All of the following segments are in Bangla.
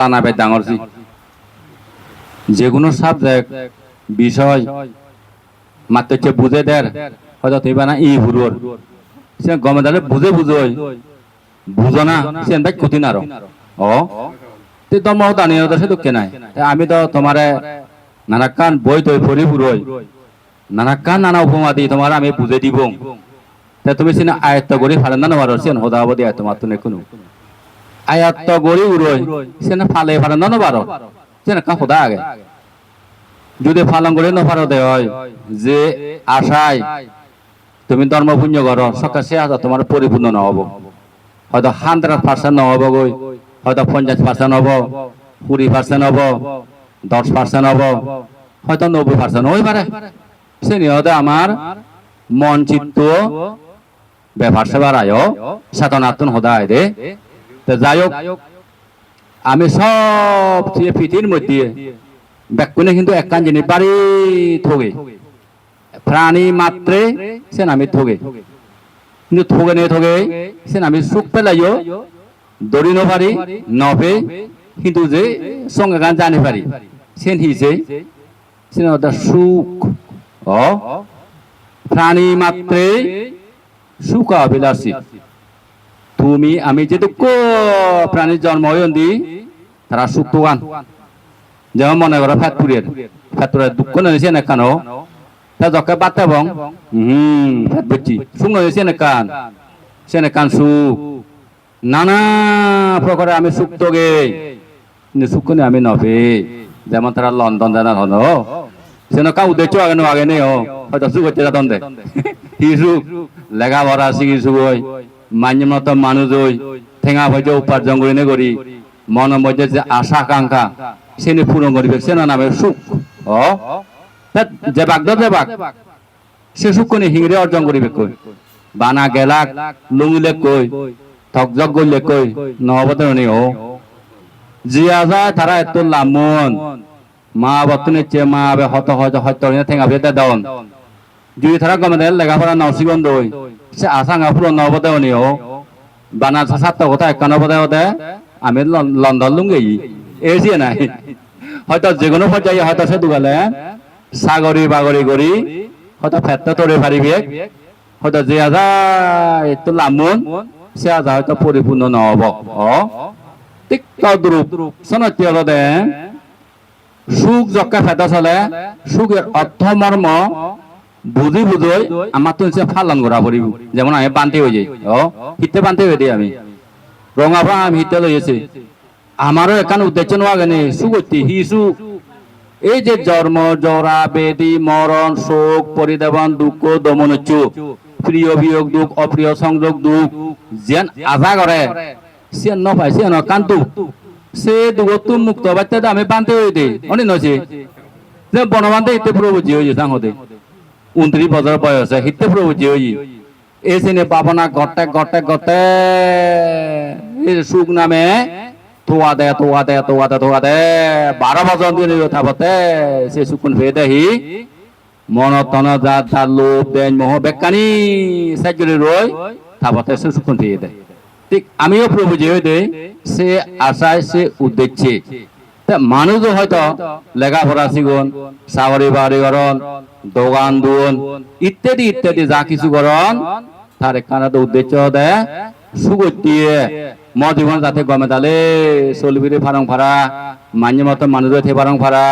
টানাবে ডাঙরছি যে কোনো সাবজেক্ট বিষয়, মাত্র হচ্ছে বুঝে দেয় হয়তো তুই বানা ই হুরুর। সে গমে দালে বুঝে বুঝোই বুঝো না, সে এনতাই ক্ষতি না আরও। ও তো মহ দানি সে দুঃখে নাই। আমি তো তোমারে নানা বই তৈ ফরি ফুরোই নানা নানা উপমা দি তোমার আমি বুঝে দিব। তা তুমি সিনা আয়ত্ত করি ফালে না নেওয়ার সেন হোদা হব দিয়া তোমার তো আয়ত্ত গড়ি উড়ই। সেনা ফালে ফালে না নেবার সেনা কা হোদা আগে। যদি ফালন করে নফারো দে হয় যে আশায় তুমি ধর্ম করো, সকাশে আসা তোমার পরিপূর্ণ নহব হয়তো হান্ড্রেড পার্সেন্ট নহব গই, হয়তো পঞ্চাশ পার্সেন্ট হব, কুড়ি পার্সেন্ট হব, দশ পার্সেন্ট হব, হয়তো নব্বই পার্সেন্ট হই পারে। সে নিহতে আমার মন চিত্ত, ব্যাপার সেবার আয় সাতনাতন হদায় দে। তো যাই হোক, আমি সব পৃথিবীর মধ্যে ব্যাকুনে কিন্তু একখান জিনিস, বাড়ি থগে। প্রাণী মাত্রে সে আমি থগে। কিন্তু থগে নে থগে, সে আমি সুখ পেলাইও, দড়ি নপারি নপে কিন্তু যে সঙ্গে গান জানি পারি সেন হিসে সে সুখ। ও প্রাণী মাত্রে সুখ অভিলাষী তুমি আমি যে দুঃখ প্রাণীর জন্ম হইন্দি তারা সুখ তো গান যেমন মনে করো ফ্যাটপুরের। ফ্যাটপুরের দুঃখ নিয়েছে না কেন। তা যকে বাতে বং হুম, ফ্যাট বুঝছি সুখ নিয়েছে না কান। সে না কান সুখ। নানা প্রকারে আমি সুখ তো গে সুখ আমি নবে। যেমন তারা লন্ডন জানা হন সে না কা উদ্দেশ্য আগে আগে নেই হয়তো সুখ হচ্ছে যাতন দে হি সুখ? লেখা ভরা শিখি সুখ হই মান্য মতো মানুষ হই, ঠেঙা ভজে উপার্জন করি নে করি, মন মধ্যে যে আশা আকাঙ্ক্ষা, সেনে পূরণ করিবে সে নামে সুখ। ও যে বাগ যে বাগ সে সুখ কোনে হিংরে অর্জন করিবে কই? বানা গেলাক লুঙিলে কই? থকজক গইলে কই? নবতরণী ও জিয়া যায়, তারা এত লামন। মা বতনে চে মা আবে হত হত হত ঠেঙা ভেতে দন। যদি তারা গমে দেয়, লেখাপড়া নসিবন দই সে আসাঙ্গা ফুল নবতরণী ও বানা সাতটা কথা একান্ন পদায় হতে আমি লন- লন্ডন লুঙ্গি। এই যে নাই। হয়তো যে কোনো পর্যায়ে হয়তো সে দুগালে। সাগরি বাগরি করি। হয়তো ফেটটা তরে পারিবে হয়তো যে আজা একটু লামুন, সে আজা হয়তো পরিপূর্ণ নহব অ? ঠিক তদ্রুপ সনতীয় দে? সুখ যকা ফেটা চলে। সুখের অর্থ মর্ম বুঝি বুঝই আমার তো হচ্ছে ফালন করা পড়িব। যেমন আমি বান্তি হয়ে যাই। ও হিতে বান্তি হয়ে দিই আমি। রঙাফা আমি হিতে লইছি আমারও এখানে উদ্দেশ্য নোয়া গেনে সুগতি হি সুখ এই যে জন্ম জরা বেদি মরণ শোক পরিদেবন দুঃখ দমন প্রিয় বিয়োগ দুঃখ অপ্রিয় সংযোগ দুঃখ। যেন আজা করে সে ন পাই সে ন কান্তু সে দুঃখ তুম মুক্ত বাচ্চা আমি বানতে হয়ে দে অনেক নছে যে বনবান্ধে হিতে প্রভুজি হয়ে যাং হতে উনত্রিশ বছর বয়সে, হিতে প্রভুজি হয়ে এই সিনে পাবনা ঘটে ঘটে ঘটে সুখ নামে, তোয়া দে তোয়া দে তোয়া দে তোয়া দে। বারো বছর দিন থাকতে সে সুকুন ফেয়ে দেহি মন তন জাত জাত লোভ, দেন মোহ, বেকানি সাইজরে রই থাকতে সে সুকুন ফেয়ে দেয় ঠিক আমিও প্রভু যে দে, সে আশায় সে উদ্দেশ্যে। তা মানুষও হয়তো লেখাপড়া শিগুন সাগরি বাড়ি করন দোকান, দুন, ইত্যাদি ইত্যাদি, যা কিছু করন, তার এখানে তো উদ্দেশ্য দেয় সুগতিয়ে মজীবন যাতে গমে তালে চলিবিরে ফারং ফারা, মান্য মতো মানুষ থে ফারং ফারা,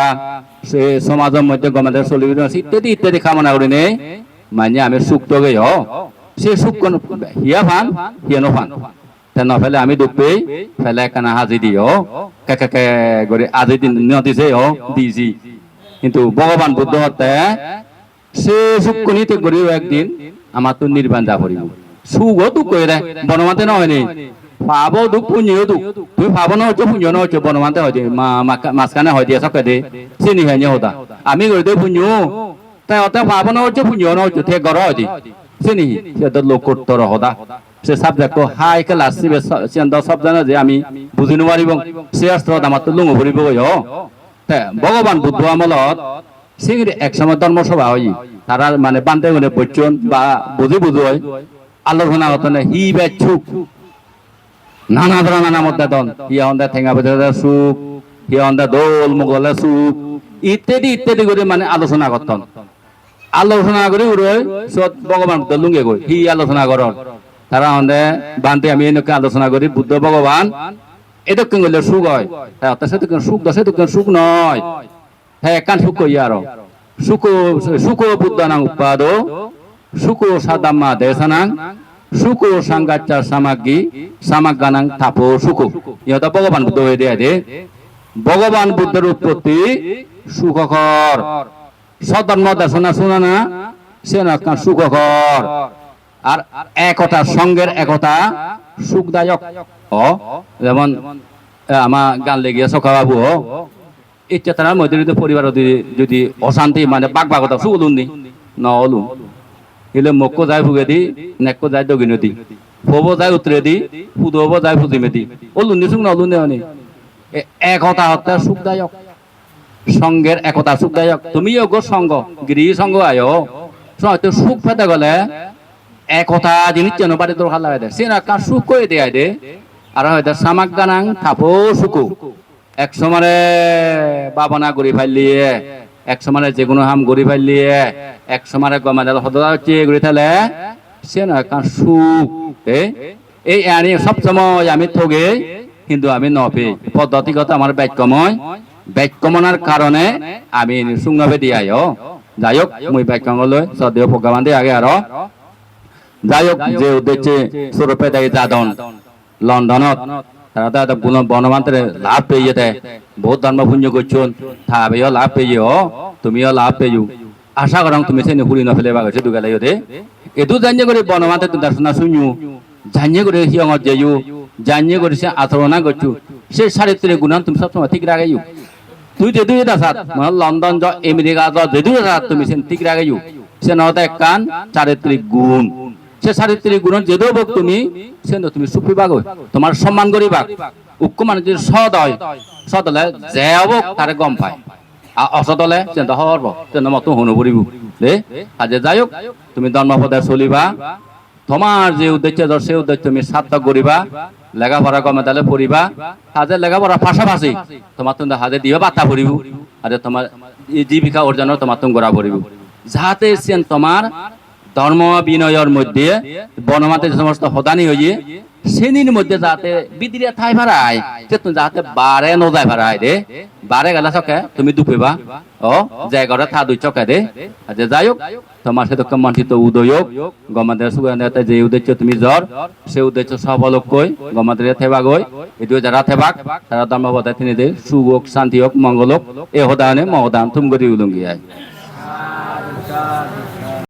সে সমাজের মধ্যে গমে তালে চলিবিরে ইত্যাদি ইত্যাদি কামনা করি নে মানে আমি সুখ তো গে সে সুখ কোন হিয়া ফান, হিয়া নো ফান। তে নফেলে আমি দুখ পেয়ে ফেলে কানা হাজি দিও কে কে করে আজি দিন দিছে ও দিছি কিন্তু ভগবান বুদ্ধ হতে সে সুখ নিতে করিও একদিন আমার তো নির্বাণ যা করিব। সুখও দুঃখ দেয় বনমাতে নয় নি। পাবো দুঃখ পুঞ্জিও দুঃখ। তুমি পাবো না হচ্ছে পুঞ্জ না হচ্ছে বনমাতে হয় মাঝখানে হয় দিয়ে সকে দে চিনি হয় হতা। আমি করে দে পুঞ্জ তাই অত পাবো না হচ্ছে পুঞ্জ না হচ্ছে ঠিক গড় হয় চিনি সে তো লোক করতে হতা। সে সাবজেক্ট হাই ক্লাস সে সব জানে যে আমি বুঝি সে তে ভগবান বুদ্ধ আমলত সিংড়ি একসময় ধর্মসভা হই তারা মানে বান্ধে মানে বচ্চন বা বুঝি বুঝো হয় আলোচনা হতো না হি বেচু নানা ধরনের নামত দেতন ইয়া হন্দে ঠেঙ্গা বেঁধে সুখ ইয়া হন্দে দোল মোগলে সুখ ইত্যাদি ইত্যাদি করে মানে আলোচনা করতন আলোচনা করে উড়ে সত ভগবান বুদ্ধ লুঙ্গে গই হি আলোচনা করন তারা হন্দে বান্তি আমি এনেকে আলোচনা করি বুদ্ধ ভগবান কেন গেলে সুখ হয়। হ্যাঁ তার সাথে সুখ দশে কেন সুখ নয়। হ্যাঁ কান সুখ কই আর। সুখ সুখ বুদ্ধ নাং উৎপাদ, সুখ সাদাম্মা দেশানাং, সুখ সাংগাচ্চা সামাগ্রী সামাগানাং থাপো সুখ। ইহত ভগবান বুদ্ধ হয়ে দেয় দে। ভগবান বুদ্ধের উৎপত্তি সুখকর। সধর্ম দর্শনা শোনা না সে না সুখকর। আর একতা, সঙ্গের একতা সুখদায়ক। ও যেমন আমার গান লেগে সখা বাবু ও ইচ্ছা তার মধ্যে যদি পরিবার যদি অশান্তি মানে বাক বাগতা সুলুন নি ন অলুন ইলে মক্কো যায় ফুগে দি নেক্কো যায় দগিনো দি ফব যায় উতরে দি ফুদব যায় ফুদিমে দি অলুন নি সুখ ন অলুন নি একতা হত্যা সুখদায়ক। সঙ্গের একতা সুখদায়ক। তুমিও গো সঙ্গ গিরি সঙ্গ আয়ো। তো সুখ পেতে গেলে, একতা জিনিস যেন বাড়ি দরকার লাগে সে না কার সুখ করে দেয় দে। আর হয়তো সামাক গানাং থাপো সুকু। এক সময় বাবনা গড়ি ফাইলিয়ে এক সময় যে কোনো হাম গড়ি ফাইলিয়ে এক সময় গমাদাল সদা হচ্ছে গড়ি থালে, সে না কার সুখ এই আনি সব সময় আমি থগে, কিন্তু আমি নপে পদ্ধতিগত আমার বাক্যময় বাক্যমনার কারণে আমি সুঙ্গবে দিয়াই যাই হোক মুই বাক্যঙ্গলৈ সদেহ দিয়ে আগে আরও। যাই হোক যে উদ্দেশ্যে স্বরূপে দেয় যাদন। লন্ডনত। তারা তো একটা বুন- বনমান্তরে লাভ পেয়ে যেতে বহুত ধর্ম পুণ্য করছুন থাবেও লাভ পেয়ে তুমিও লাভ পেয়ে আশা করং তুমি সে হুড়ি নফেলে বা গেছে দুগালাই দে এটু জানিয়ে করে বনমান্তে তুমি দর্শন শুনু জানিয়ে করে হিয়ঙত যেয়ু জানিয়ে করে সে আচরণা করছু। সে চারিত্রিক গুণান তুমি সবসময় ঠিক রাখাইও তুই যেদু এটা সাত মানে লন্ডন য আমেরিকা য যেদু সাত, তুমি সেন ঠিক রাখাইও সে নহতে কান চারিত্রিক গুণ। সে চারিত্রিক গুণ যেদু বক তুমি, সে তুমি সুফিবাগ তোমার সম্মান করিবা উক্ক মানে যদি সদ হয়, সদ হলে যে হব তারে গম পায়। আর অসদ হলে চেন্ত হব চেন্ত মতো শুনো পড়িব দে আজ যাই হোক, তুমি ধর্মপদে চলিবা। তোমার যে উদ্দেশ্য ধর, সেই উদ্দেশ্য তুমি সার্থক করিবা। লেখাপড়া কমে তাহলে পড়িবা। হাজে লেখাপড়া পাশাপাশি তোমার তুমি হাজে দিবে, বার্তা পড়িব আর তোমার এই জীবিকা অর্জনের তোমার তুমি গোড়া পড়িব যাহাতে সেন তোমার ধর্ম বিনয়ের মধ্যে বনমাতে যে সমস্ত হদানি হইয়ে শ্রেণির মধ্যে যাতে বিদিরিয়া ঠাই ভাড়ায় যে তুমি যাতে বারে নজায় ভাড়ায় দে বারে গেলা চকে, তুমি দুপিবা ও জায়গাটা থা দুই চকে দে আচ্ছা যাই হোক, তোমার সে সাথে কমান্ঠিত উদয়োগ গমাদের সুগান্ধাতে যে উদ্দেশ্য তুমি জ্বর সেই উদ্দেশ্য সফল কই গমাদের থেবা গই এটু যারা থেবাক তারা ধর্মপদে তিনি দে, সুখ হোক, শান্তি হোক, মঙ্গল হোক। এ হদানে মহদান তুম গরি উলঙ্গি আয়